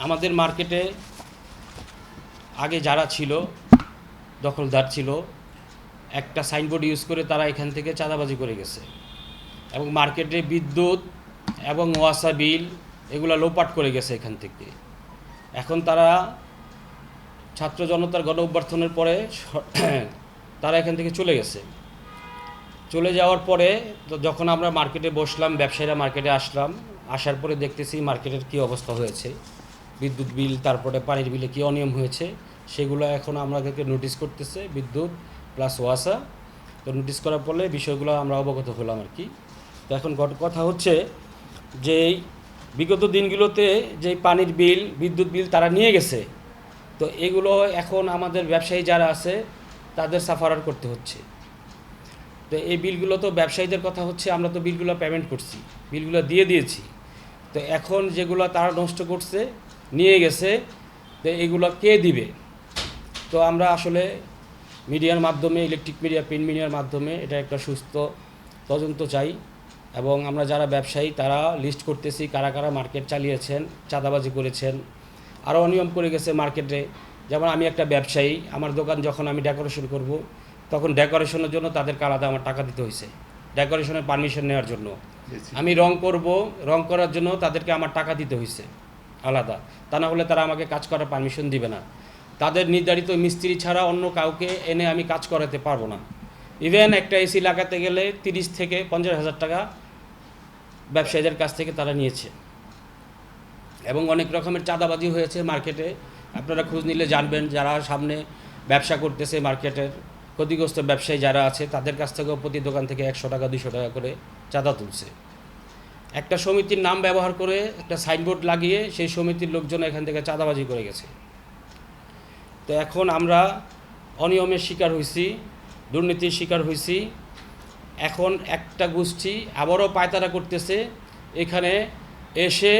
আমাদের মার্কেটে আগে যারা ছিল, দখলদার ছিল, একটা সাইনবোর্ড ইউজ করে তারা এখান থেকে চাঁদাবাজি করে গেছে। এবং মার্কেটে বিদ্যুৎ এবং ওয়াসা বিল এগুলো লোপাট করে গেছে এখান থেকে। এখন তারা ছাত্র জনতার গণ অভ্যর্থনের পরে তারা এখান থেকে চলে গেছে। চলে যাওয়ার পরে তো যখন আমরা মার্কেটে বসলাম, ব্যবসায়ীরা মার্কেটে আসলাম, আসার পরে দেখতেছি মার্কেটের কী অবস্থা হয়েছে। বিদ্যুৎ বিল, তারপরে পানির বিলে কী অনিয়ম হয়েছে, সেগুলো এখন আমাদেরকে নোটিশ করতেছে বিদ্যুৎ প্লাস ওয়াসা। তো নোটিশ করার ফলে বিষয়গুলো আমরা অবগত হলাম আর কি। তো এখন কথা হচ্ছে যে বিগত দিনগুলোতে যে পানির বিল, বিদ্যুৎ বিল তারা নিয়ে গেছে, তো এগুলো এখন আমাদের ব্যবসায়ী যারা আছে তাদের সাফারার করতে হচ্ছে। তো এই বিলগুলো তো ব্যবসায়ীদের কথা হচ্ছে, আমরা তো বিলগুলো পেমেন্ট করছি, বিলগুলো দিয়ে দিয়েছি। তো এখন যেগুলো তারা নষ্ট করছে নিয়ে গেছে তো এগুলো কে দিবে? তো আমরা আসলে মিডিয়ার মাধ্যমে ইলেকট্রিক মিডিয়া প্রিন্ট মিডিয়ার মাধ্যমে এটা একটা সুস্থ তদন্ত চাই এবং আমরা যারা ব্যবসায়ী তারা লিস্ট করতেছি কারা কারা মার্কেট চালিয়েছেন চাঁদাবাজি করেছেন। আরও অনিয়ম করে গেছে মার্কেটে যেমন আমি একটা ব্যবসায়ী আমার দোকান যখন আমি ডেকোরেশন করব তখন ডেকোরেশনের জন্য তাদেরকে আলাদা আমার টাকা দিতে হয়েছে ডেকোরেশনের পারমিশন নেওয়ার জন্য। আমি রং করব রং করার জন্য তাদেরকে আমার টাকা দিতে হয়েছে আলাদা। তা না হলে তারা আমাকে কাজ করার পারমিশন দিবে না। তাদের নির্ধারিত মিস্ত্রি ছাড়া অন্য কাউকে এনে আমি কাজ করাতে পারব না। ইভেন একটা এসি লাগাতে গেলে তিরিশ থেকে পঞ্চাশ হাজার টাকা ব্যবসায়ীদের কাছ থেকে তারা নিয়েছে। এবং অনেক রকমের চাঁদাবাজি হয়েছে মার্কেটে। আপনারা খোঁজ নিলে জানবেন যারা সামনে ব্যবসা করতেছে মার্কেটের ক্ষতিগ্রস্ত ব্যবসায়ী যারা আছে, তাদের কাছ থেকেও প্রতি দোকান থেকে একশো টাকা দুশো টাকা করে চাঁদা তুলছে। একটা সমিতির নাম ব্যবহার করে একটা সাইনবোর্ড লাগিয়ে সেই সমিতির লোকজন এখান থেকে চাঁদাবাজি করে গেছে। তো এখন আমরা অনিয়মের শিকার হয়েছি দুর্নীতির শিকার হয়েছি এখন একটা গোষ্ঠী আবারও পায়তারা করতেছে, এখানে এসে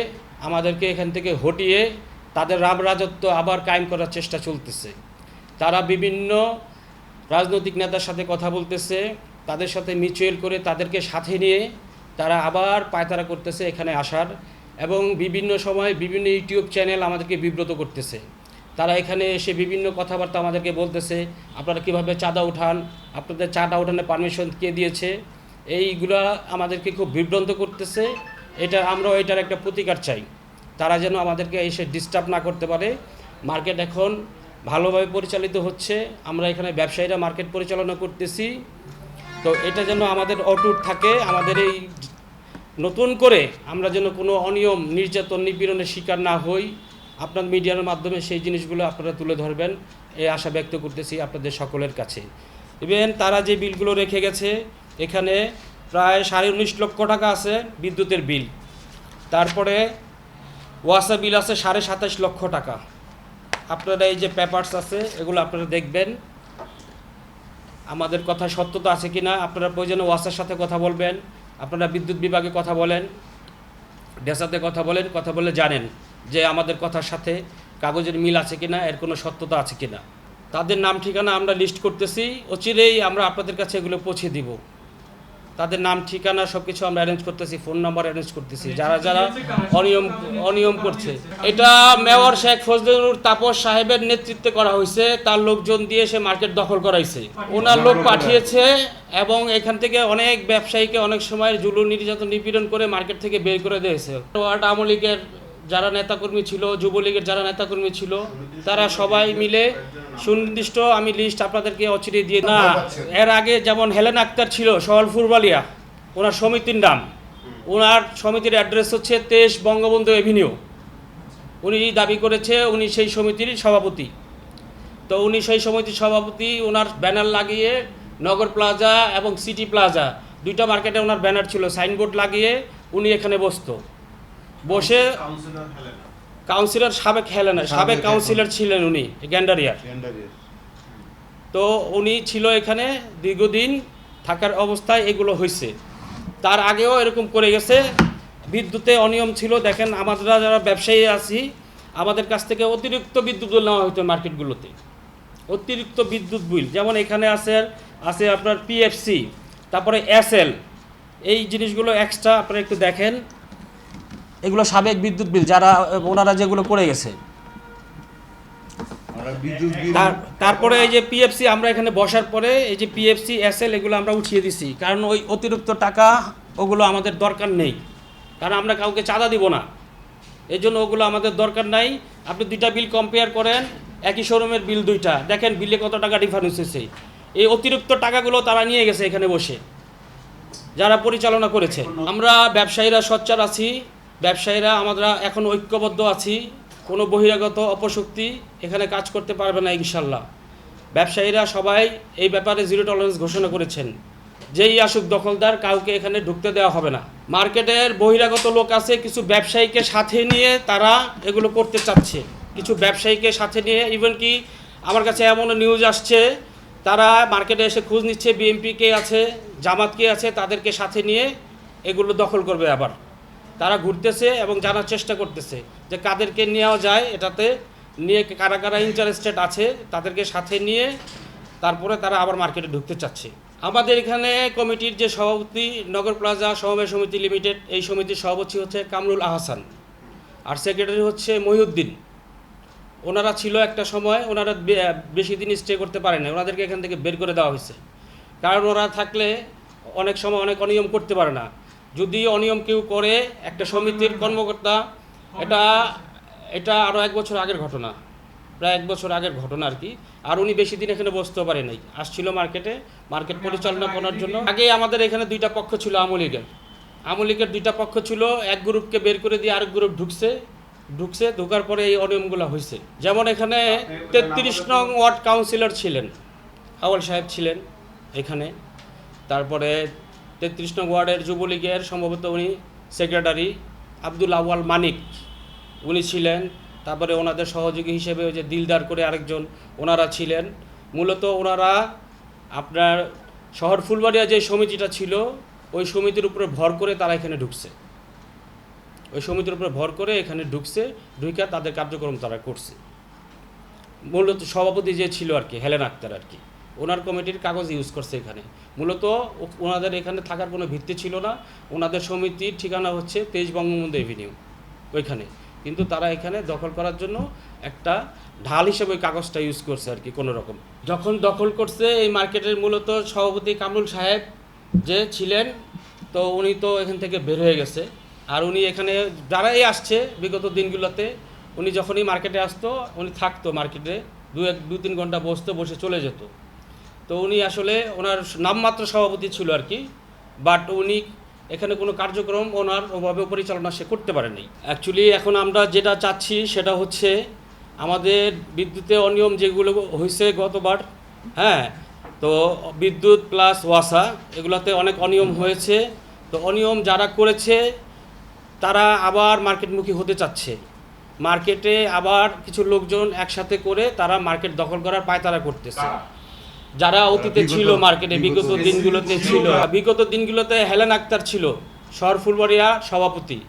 আমাদেরকে এখান থেকে হটিয়ে তাদের রাজত্ব আবার কায়েম করার চেষ্টা চলতেছে। তারা বিভিন্ন রাজনৈতিক নেতার সাথে কথা বলতেছে, তাদের সাথে মিউচুয়াল করে তাদেরকে সাথে নিয়ে তারা আবার পায়তারা করতেছে এখানে আসার এবং বিভিন্ন সময় বিভিন্ন ইউটিউব চ্যানেল আমাদেরকে বিব্রত করতেছে। তারা এখানে এসে বিভিন্ন কথাবার্তা আমাদেরকে বলতেছে, আপনারা কীভাবে চাঁদা উঠান, আপনাদের চাঁদা উঠানোর পারমিশন কে দিয়েছে? এইগুলা আমাদেরকে খুব বিভ্রান্ত করতেছে। এটা আমরাও এটার একটা প্রতিকার চাই। তারা যেন আমাদেরকে এসে ডিস্টার্ব না করতে পারে। মার্কেট এখন ভালোভাবে পরিচালিত হচ্ছে। আমরা এখানে ব্যবসায়ীরা মার্কেট পরিচালনা করতেছি। তো এটা যেন আমাদের অটুট থাকে, আমাদের এই নতুন করে আমরা যেন কোনো অনিয়ম, নির্যাতন, নিপীড়নের শিকার না হই, আপনার মিডিয়ার মাধ্যমে সেই জিনিসগুলো আপনারা তুলে ধরবেন এই আশা ব্যক্ত করতেছি আপনাদের সকলের কাছে। ইভেন তারা যে বিলগুলো রেখে গেছে, এখানে প্রায় সাড়ে উনিশ লক্ষ টাকা আছে বিদ্যুতের বিল। তারপরে ওয়াসা বিল আছে সাড়ে সাতাশ লক্ষ টাকা। আপনারা এই যে পেপারস আছে, এগুলো আপনারা দেখবেন। আমাদের কথা সত্যতা আছে কি না আপনারা প্রয়োজনে ওয়াসার সাথে কথা বলবেন। আপনারা বিদ্যুৎ বিভাগে কথা বলেন, ডেসাতে কথা বলেন, কথা বলে জানেন যে আমাদের কথার সাথে কাগজের মিল আছে কি না এর কোনো সত্যতা আছে কিনা। তাদের নাম ঠিকানা আমরা লিস্ট করতেছি, অচিরেই আমরা আপনাদের কাছে এগুলো পৌঁছে দিব। তাদের নাম ঠিকানা সব কিছু আমরা অ্যারেঞ্জ করতেছি ফোন নাম্বার অ্যারেঞ্জ করতেছি। যারা যারা অনিয়ম অনিয়ম করছে। এটা মেয়র শেখ ফজলুর তাপস সাহেবের নেতৃত্বে করা হয়েছে। তার লোকজন দিয়ে সে মার্কেট দখল করাইছে। ওনার লোক পাঠিয়েছে এবং এখান থেকে অনেক ব্যবসায়ীকে অনেক সময় জুলুম নির্যাতন নিপীড়ন করে মার্কেট থেকে বের করে দিয়েছে। ওয়ার্ড আওয়ামী লীগের যারা নেতাকর্মী ছিল যুবলীগের যারা নেতাকর্মী ছিল তারা সবাই মিলে সুনির্দিষ্ট আমি লিস্ট আপনাদেরকে অচিরে দিয়ে না এর আগে যেমন হেলেন আক্তার ছিল সওয়াল ফুরবালিয়া ওনার সমিতির নাম। ওনার সমিতির অ্যাড্রেস হচ্ছে তেইশ বঙ্গবন্ধু এভিনিউ উনি দাবি করেছে উনি সেই সমিতির সভাপতি। তো উনি সেই সমিতির সভাপতি ওনার ব্যানার লাগিয়ে নগর প্লাজা এবং সিটি প্লাজা দুইটা মার্কেটে ওনার ব্যানার ছিল সাইনবোর্ড লাগিয়ে উনি এখানে বসতো। বসে কাউন্সিলর সাবেক হেলেনা সাবেক সাবেক কাউন্সিলর ছিলেন উনি গ্যান্ডারিয়ার তো উনি ছিল এখানে দীর্ঘদিন থাকার অবস্থায় এগুলো হয়েছে তার আগেও এরকম করে গেছে। বিদ্যুতে অনিয়ম ছিল। দেখেন আমরা যারা ব্যবসায়ী আছি আমাদের কাছ থেকে অতিরিক্ত বিদ্যুৎ বিল নেওয়া হতো মার্কেটগুলোতে। অতিরিক্ত বিদ্যুৎ বিল যেমন এখানে আছে আছে আপনার পিএফসি তারপরে এসএল এই জিনিসগুলো এক্সট্রা আপনারা একটু দেখেন। এগুলো সাবেক বিদ্যুৎ বিল যারা ওনারা যেগুলো করে গেছে। আমরা বিদ্যুৎ বিল তার তারপরে এই যে পিএফসি আমরা এখানে বসার পরে এই যে পিএফসি এসএল এগুলো আমরা উঠিয়ে দিছি। কারণ ওই অতিরিক্ত টাকা ওগুলো আমাদের দরকার নেই। কারণ আমরা কাউকে চাঁদা দিব না। এই জন্য ওগুলো আমাদের দরকার নাই। আপনি দুইটা বিল কম্পেয়ার করেন একই শোরুমের বিল দুইটা। দেখেন বিলে কত টাকা ডিফারেন্স হয়েছে। এই অতিরিক্ত টাকাগুলো তারা নিয়ে গেছে এখানে বসে। যারা পরিচালনা করেছে। আমরা ব্যবসায়ীরা সোচ্চার আছি। ব্যবসায়ীরা, আমরা এখন ঐক্যবদ্ধ আছি, কোনো বহিরাগত অপশক্তি এখানে কাজ করতে পারবে না ইনশাল্লাহ। ব্যবসায়ীরা সবাই এই ব্যাপারে জিরো টলারেন্স ঘোষণা করেছেন, যেই আসুক দখলদার কাউকে এখানে ঢুকতে দেওয়া হবে না। মার্কেটের বহিরাগত লোক আছে, কিছু ব্যবসায়ীকে সাথে নিয়ে তারা এগুলো করতে চাচ্ছে। কিছু ব্যবসায়ীকে সাথে নিয়ে ইভেন কি আমার কাছে এমন নিউজ আসছে, তারা মার্কেটে এসে খোঁজ নিচ্ছে বিএমপি কে আছে, জামাত কে আছে, তাদেরকে সাথে নিয়ে এগুলো দখল করবে আবার। তারা ঘুরতেছে এবং জানার চেষ্টা করতেছে যে কাদেরকে নেওয়া যায় এটাতে, নিয়ে কারা কারা ইন্টারেস্টেড আছে তাদেরকে সাথে নিয়ে তারপরে তারা আবার মার্কেটে ঢুকতে চাচ্ছে। আমাদের এখানে কমিটির যে সভাপতি, নগর প্লাজা সমবায় সমিতি লিমিটেড এই সমিতির সভাপতি হচ্ছে কামরুল আহসান। আর সেক্রেটারি হচ্ছে মহিউদ্দিন। ওনারা ছিল একটা সময়, ওনারা বেশি দিন স্টে করতে পারে না ওনাদেরকে এখান থেকে বের করে দেওয়া হয়েছে। কারণ ওরা থাকলে অনেক সময় অনেক অনিয়ম করতে পারে না। যদি অনিয়ম কেউ করে একটা সমিতির কর্মকর্তা, এটা এটা আরও এক বছর আগের ঘটনা, প্রায় এক বছর আগের ঘটনা আর কি। আর উনি বেশি দিন এখানে বসতেও পারে নাই। আসছিল মার্কেটে, মার্কেট পরিচালনা করার জন্য। আগে আমাদের এখানে দুইটা পক্ষ ছিল আমলিগের আমলিগের দুইটা পক্ষ ছিল, এক গ্রুপকে বের করে দিয়ে আরেক গ্রুপ ঢুকছে ঢুকছে, ঢোকার পরে এই অনিয়মগুলো হয়েছে। যেমন এখানে তেত্রিশ নং ওয়ার্ড কাউন্সিলর ছিলেন আওয়াল সাহেব ছিলেন এখানে। তারপরে তেত্রিশ ওয়ার্ডের যুবলীগের সম্ভবত উনি সেক্রেটারি আব্দুল আওয়াল মানিক। উনি ছিলেন, তারপরে ওনাদের সহযোগী হিসেবে ওই যে দিলদার করে আরেকজন ওনারা ছিলেন। মূলত ওনারা আপনার শহর ফুলবাড়িয়া যে সমিতিটা ছিল, ওই সমিতির উপরে ভর করে তারা এখানে ঢুকছে। ওই সমিতির উপরে ভর করে এখানে ঢুকছে ঢুকে তাদের কার্যক্রম তারা করছে। মূলত সভাপতি যে ছিল আর কি, হেলেন আক্তার আর কি। ওনার কমিটির কাগজ ইউজ করছে এখানে। মূলত ওনাদের এখানে থাকার কোনো ভিত্তি ছিল না। ওনাদের সমিতির ঠিকানা হচ্ছে তেইশ বঙ্গবন্ধু এভিনিউ ওইখানে। কিন্তু তারা এখানে দখল করার জন্য একটা ঢাল হিসেবে ওই কাগজটা ইউজ করছে আর কি, কোনো রকম। যখন দখল করছে, এই মার্কেটের মূলত সভাপতি কামরুল সাহেব যে ছিলেন, তো উনি তো এখান থেকে বের হয়ে গেছে। আর উনি এখানে যারাই আসছে বিগত দিনগুলোতে, উনি যখনই মার্কেটে আসতো, উনি থাকতো মার্কেটে, দু এক, দু তিন ঘণ্টা বসতো, বসে চলে যেত। তো উনি আসলে ওনার নামমাত্র সভাপতি ছিল আর কি বাট উনি এখানে কোনো কার্যক্রম ওনার ওভাবে পরিচালনা সে করতে পারেনি। অ্যাকচুয়ালি এখন আমরা যেটা চাচ্ছি সেটা হচ্ছে আমাদের বিদ্যুতে অনিয়ম যেগুলো হয়েছে গতবার হ্যাঁ তো বিদ্যুৎ প্লাস ওয়াসা এগুলোতে অনেক অনিয়ম হয়েছে। তো অনিয়ম যারা করেছে, তারা আবার মার্কেটমুখী হতে চাচ্ছে। মার্কেটে আবার কিছু লোকজন একসাথে করে তারা মার্কেট দখল করার পায়তারা করতেছে। যারা অতীতে ছিল মার্কেটে বিগত দিনগুলোতে ছিল। বিগত দিনগুলোতে হেলেন আক্তার ছিল শহর ফুলবাড়িয়া সভাপতি।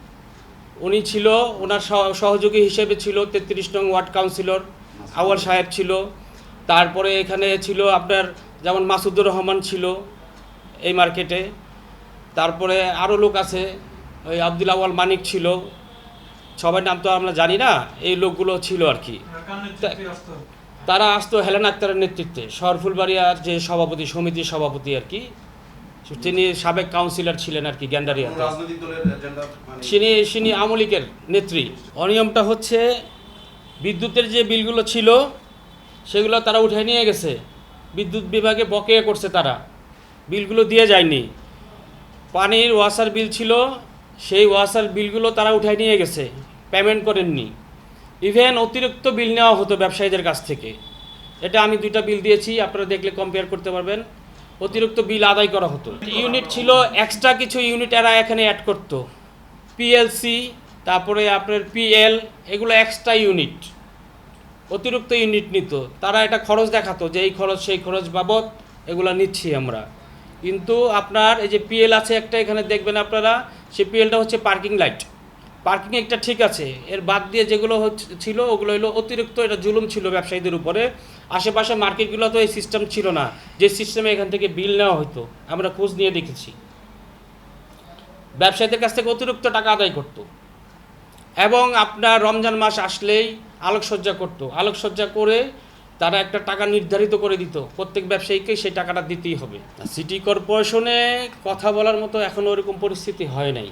উনি ছিল ওনার সহ- সহযোগী হিসেবে ছিল তেত্রিশ নং ওয়ার্ড কাউন্সিলর আওয়াল সাহেব ছিল। তারপরে এখানে ছিল আপনার যেমন মাসুদুর রহমান ছিল এই মার্কেটে। তারপরে আরও লোক আছে ওই আব্দুল আওয়াল মানিক ছিল। সবার নাম তো আমরা জানি না এই লোকগুলো ছিল আর কি। তারা আসতো হেলেন আক্তারের নেতৃত্বে। শহর ফুলবাড়িয়ার যে সভাপতি সমিতির সভাপতি আর কি তিনি সাবেক কাউন্সিলর ছিলেন আর কি গ্যান্ডারিয়াতে মানে তিনি তিনি আওয়ামী লীগের নেত্রী। অনিয়মটা হচ্ছে বিদ্যুতের যে বিলগুলো ছিল সেগুলো তারা উঠে নিয়ে গেছে। বিদ্যুৎ বিভাগে বকেয়া করছে তারা। বিলগুলো দিয়ে যায়নি। পানির ওয়াসার বিল ছিল সেই ওয়াসার বিলগুলো তারা উঠায় নিয়ে গেছে। পেমেন্ট করেননি। ইভেন অতিরিক্ত বিল নেওয়া হতো ব্যবসায়ীদের কাছ থেকে। এটা আমি দুইটা বিল দিয়েছি, আপনারা দেখলে কম্পেয়ার করতে পারবেন। অতিরিক্ত বিল আদায় করা হতো। ইউনিট ছিল এক্সট্রা কিছু ইউনিট এরা এখানে অ্যাড করতো। পিএলসি তারপরে আপনার পিএল এগুলো এক্সট্রা ইউনিট অতিরিক্ত ইউনিট নিত। তারা এটা খরচ দেখাতো যে এই খরচ, সেই খরচ বাবদ এগুলো নিচ্ছি আমরা। কিন্তু আপনার এই যে পিএল আছে একটা, এখানে দেখবেন আপনারা সেই পিএলটা হচ্ছে পার্কিং লাইট পার্কিং একটা ঠিক আছে। এর বাদ দিয়ে যেগুলো ছিল, ওগুলো হলো অতিরিক্ত এটা জুলুম ছিল ব্যবসায়ীদের উপরে। আশেপাশে মার্কেটগুলো তো এই সিস্টেম ছিল না। যে সিস্টেমে এখান থেকে বিল নেওয়া হতো আমরা খোঁজ নিয়ে দেখেছি। ব্যবসায়ীদের কাছ থেকে অতিরিক্ত টাকা আদায় করতো। এবং আপনার রমজান মাস আসলেই আলোকসজ্জা করতো। আলোকসজ্জা করে তারা একটা টাকা নির্ধারিত করে দিত। প্রত্যেক ব্যবসায়ীকে সেই টাকাটা দিতেই হবে। সিটি কর্পোরেশনে কথা বলার মতো এখনও ওরকম পরিস্থিতি হয় নাই।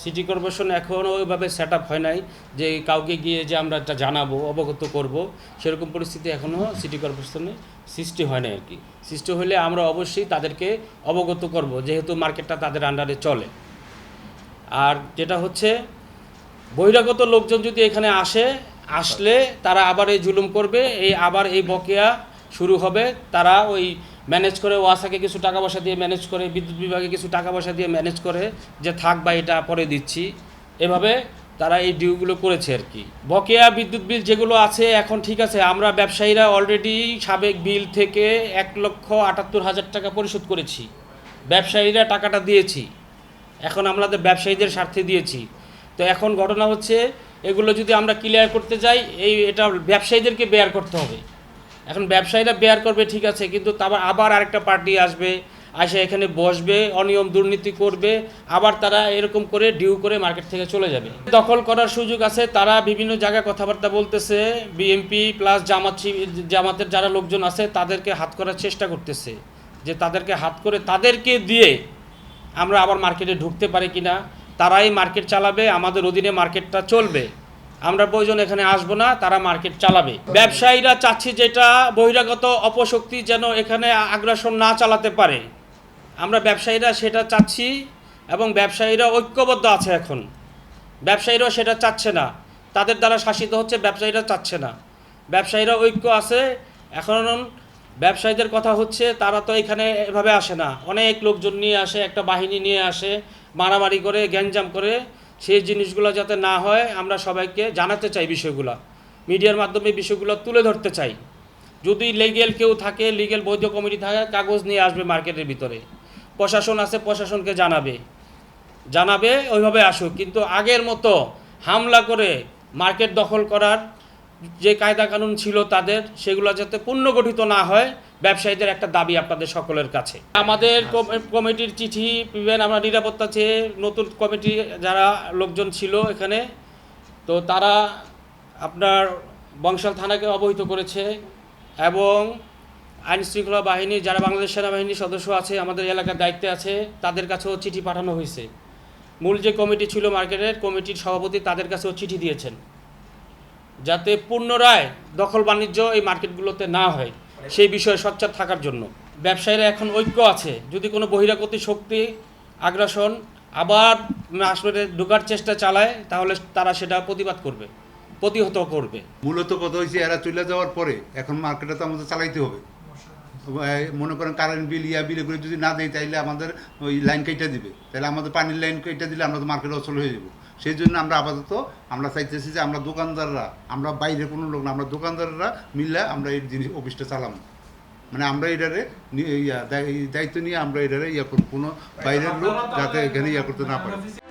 সিটি কর্পোরেশন এখনও ওইভাবে সেট আপ হয় নাই যে কাউকে গিয়ে যে আমরা এটা জানাব, অবগত করব, সেরকম পরিস্থিতি এখনও সিটি কর্পোরেশনে সৃষ্টি হয় নাই আর কি। সৃষ্টি হলে আমরা অবশ্যই তাদেরকে অবগত করব, যেহেতু মার্কেটটা তাদের আন্ডারে চলে। আর যেটা হচ্ছে, বহিরাগত লোকজন যদি এখানে আসে, আসলে তারা আবার এই জুলুম করবে, এই আবার এই বকেয়া শুরু হবে। তারা ওই ম্যানেজ করে ওয়াসাকে কিছু টাকা পয়সা দিয়ে ম্যানেজ করে, বিদ্যুৎ বিভাগে কিছু টাকা পয়সা দিয়ে ম্যানেজ করে যে থাক বা এটা পরে দিচ্ছি। এভাবে তারা এই ডিউগুলো করেছে আর কি। বকেয়া বিদ্যুৎ বিল যেগুলো আছে এখন ঠিক আছে, আমরা ব্যবসায়ীরা অলরেডি সাবেক বিল থেকে এক লক্ষ আটাত্তর হাজার টাকা পরিশোধ করেছি। ব্যবসায়ীরা টাকাটা দিয়েছি। এখন আমাদের ব্যবসায়ীদের স্বার্থে দিয়েছি। তো এখন ঘটনা হচ্ছে, এগুলো যদি আমরা ক্লিয়ার করতে যাই, এই এটা ব্যবসায়ীদেরকে বেয়ার করতে হবে। এখন ব্যবসায়ীরা বেয়ার করবে, ঠিক আছে, কিন্তু তারপর আবার আরেকটা পার্টি আসবে, আসে এখানে বসবে, অনিয়ম দুর্নীতি করবে, আবার তারা এরকম করে ডিউ করে মার্কেট থেকে চলে যাবে। দখল করার সুযোগ আছে, তারা বিভিন্ন জায়গায় কথাবার্তা বলতেছে বিএমপি প্লাস জামাত জামাতের যারা লোকজন আছে, তাদেরকে হাত করার চেষ্টা করতেছে, যে তাদেরকে হাত করে তাদেরকে দিয়ে আমরা আবার মার্কেটে ঢুকতে পারি কিনা, তারাই মার্কেট চালাবে, আমাদের অধীনে মার্কেটটা চলবে। আমরা প্রয়োজন এখানে আসব না, তারা মার্কেট চালাবে। ব্যবসায়ীরা চাচ্ছি যেটা বহিরাগত অপশক্তি যেন এখানে আগ্রাসন না চালাতে পারে। আমরা ব্যবসায়ীরা সেটা চাচ্ছি এবং ব্যবসায়ীরা ঐক্যবদ্ধ আছে এখন। ব্যবসায়ীরাও সেটা চাচ্ছে না। তাদের দ্বারা শাসিত হচ্ছে, ব্যবসায়ীরা চাচ্ছে না। ব্যবসায়ীরা ঐক্য আছে। এখন ব্যবসায়ীদের কথা হচ্ছে, তারা তো এখানে এভাবে আসে না। অনেক লোকজন নিয়ে আসে, একটা বাহিনী নিয়ে আসে, মারামারি করে, গ্যাঞ্জাম করে। সেই জিনিসগুলো যাতে না হয়, আমরা সবাইকে জানাতে চাই বিষয়গুলো। মিডিয়ার মাধ্যমে বিষয়গুলো তুলে ধরতে চাই। যদি লিগেল কেউ থাকে লিগেল বৈধ কমিটি থাকে, কাগজ নিয়ে আসবে মার্কেটের ভিতরে। প্রশাসন আছে, প্রশাসনকে জানাবে। জানাবে, ওইভাবে আসুক। কিন্তু আগের মতো হামলা করে মার্কেট দখল করার যে কায়দা কানুন ছিল তাদের, সেগুলো যাতে পুনর্গঠিত না হয় ব্যবসায়ীদের একটা দাবি আপনাদের সকলের কাছে। আমাদের কমিটির চিঠি ইভেন আমরা নিরাপত্তা চেয়ে নতুন কমিটি যারা লোকজন ছিল এখানে তো তারা আপনার বংশাল থানাকে অবহিত করেছে এবং আইন শৃঙ্খলা বাহিনী যারা বাংলাদেশ সেনাবাহিনীর সদস্য আছে আমাদের এলাকার দায়িত্বে আছে তাদের কাছেও চিঠি পাঠানো হয়েছে। মূল যে কমিটি ছিল মার্কেটের কমিটির সভাপতি তাদের কাছেও চিঠি দিয়েছেন। যাতে পুনরায় দখল বাণিজ্য এই মার্কেটগুলোতে না হয়। সেই বিষয়ে সোচ্চার থাকার জন্য। ব্যবসায়ীরা এখন ঐক্য আছে। যদি কোনো বহিরাগতি শক্তি, আগ্রাসন আবার আসলে ঢোকার চেষ্টা চালায়, তাহলে তারা সেটা প্রতিবাদ করবে, প্রতিহত করবে। মূলত কথা হয়েছে এরা চলে যাওয়ার পরে এখন মার্কেটে তো আমাদের চালাইতে হবে। মনে করেন কারেন্ট বিল ইয়া বিল এগুলো যদি না দেয়, তাইলে আমাদের ওই লাইন কেটে দিবে। তাহলে আমাদের পানির লাইন কেটে দিলে আমরা তো মার্কেটে অচল হয়ে যাব। সেই জন্য আমরা আপাতত, আমরা চাইতেছি যে আমরা দোকানদাররা, আমরা বাইরে কোনো লোক না, আমরা দোকানদাররা মিললে আমরা এই জিনিস অফিসটা চালাম। মানে আমরা এটারে দায়- দায়িত্ব নিয়ে আমরা এটারে ইয়া কোনো বাইরের লোক যাতে এখানে ইয়া করতে না পারে।